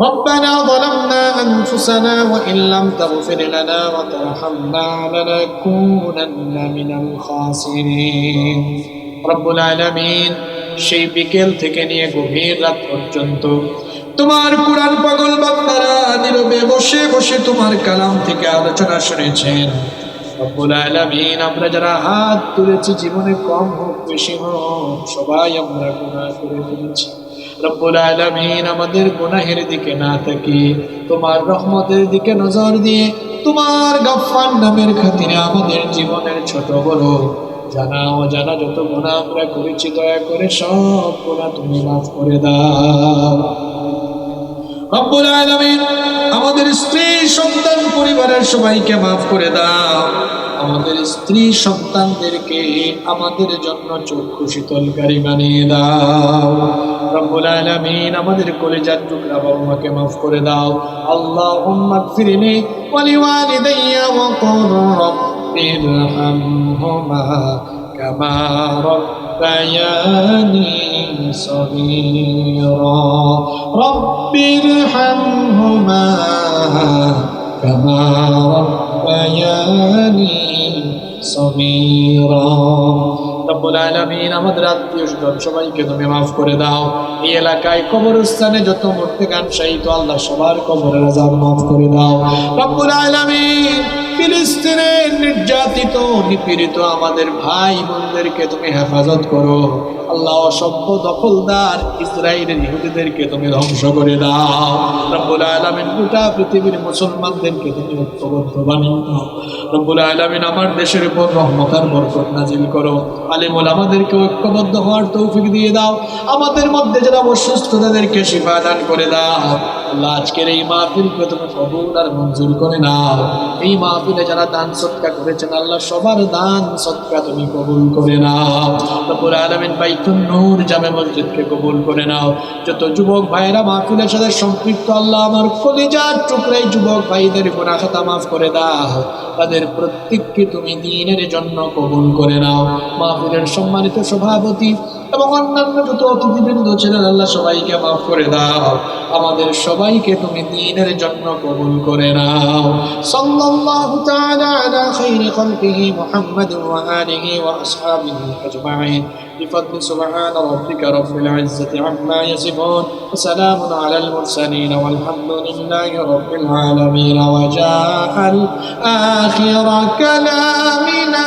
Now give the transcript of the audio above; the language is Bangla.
ربنا ظلمنا أنفسنا وإن لم تغفر لنا وترحمنا لنكونن من الخاسرين رب العالمين সেই বিকেল থেকে নিয়ে গভীর রাত পর্যন্ত তোমার কোরআন পাগল বান্দারা নীরবে বসে বসে তোমার কালাম থেকে আলোচনা শুনেছেন রব্বুল আলামিন আমরা যারা হাত তুলেছি জীবনে কম হোক বেশি হোক সবাই আমরা গুনাহ করে ফেলেছি রব্বুল আলামিন আমাদের গুনাহের দিকে না তাকিয়ে, তোমার রহমতের দিকে নজর দিয়ে, তোমার গাফফার নামের খাতিরে আমাদের জীবনের ছোট বড় জানা অজানা যত গুণা আমরা করেছি, দয়া করে সব গুণা তুমি মাফ করে দাও। রব্বুল আলামিন আমাদের স্ত্রী সন্তান পরিবারের সবাইকে মাফ করে দাও আমাদের স্ত্রী সন্তানদেরকে আমাদের জন্য চক্ষু শীতলকারী বানিয়ে দাও রব্বুল আলামিন আমাদের কলেজার টুকরা বাবা মাকে মাফ করে দাও আল্লাহুম্মা গফিরলি ওয়া লিওয়ালিদাইয়া ওয়া কুর রাব্বি ইরহামহুমা কামা ربياني صغيرا رب ارحمهما كما ربياني صغيرا রব্বুল আলামিন আমাদের আত্মীয় স্বজন সবাইকে তুমি মাফ করে দাও এই এলাকায় কবরস্থানে যত মূর্তি গান শাহিত আল্লাহ সবার কবরের আজাব মাফ করে দাও রব্বুল আলামিন ফিলিস্তিনের নির্যাতিত, নিপীড়িত আমাদের ভাই বোনদেরকে তুমি হেফাজত করো। আল্লাহ অসভ্য দখলদার ইসরায়েলের ইহুদিদেরকে তুমি ধ্বংস করে দাও। রব্বুল আলামিন গোটা পৃথিবীর মুসলমানদেরকে তুমি ঐক্যবদ্ধ বানিয়ে দাও। রব্বুল আলামিন আমার দেশের উপর রহমতার বরকত নাজিল করো। আলিমুল আমাদেরকে ঐক্যবদ্ধ হওয়ার তৌফিক দিয়ে দাও। আমাদের মধ্যে যারা অসুস্থ তাদেরকে শিফা দান করে দাও। আল্লাহ, আজকের এই মাহফিলকে তুমি কবুল আর মঞ্জুর করে নাও। এই মাহফিলে যারা দান সৎকা করেছেন, আল্লাহ সবার দান সৎকা তুমি কবুল করে নাও। রব্বুল আলামিন বাইতুন নূর জামে মসজিদকে কবুল করে নাও। যত যুবক ভাইয়েরা মাহফিলের সাথে সম্পৃক্ত, আল্লাহ আমার কলিজার টুকরাই যুবক ভাইদের গুনাহ খাতা মাফ করে দাও। তাদের প্রত্যেককে তুমি দিনের জন্য কবুল করে নাও। মাহফিলের সম্মানিত সভাপতি এবং অন্যান্য যত অতিথিবৃন্দ ছিলেন আল্লাহ সবাইকে মাফ করে দাও আমাদের সবাইকে তুমি দিনের জন্য কবুল করে নাও সাল্লাল্লাহু তাআলা আলা খাইরি খালকিহি মুহাম্মাদ ওয়া আলিহি ওয়া আসহাবিহি আজমাইন بفضل سبحان ربك رب العزة عما يصفون وسلام على المرسلين والحمد لله رب العالمين وجاء الآخر كلامنا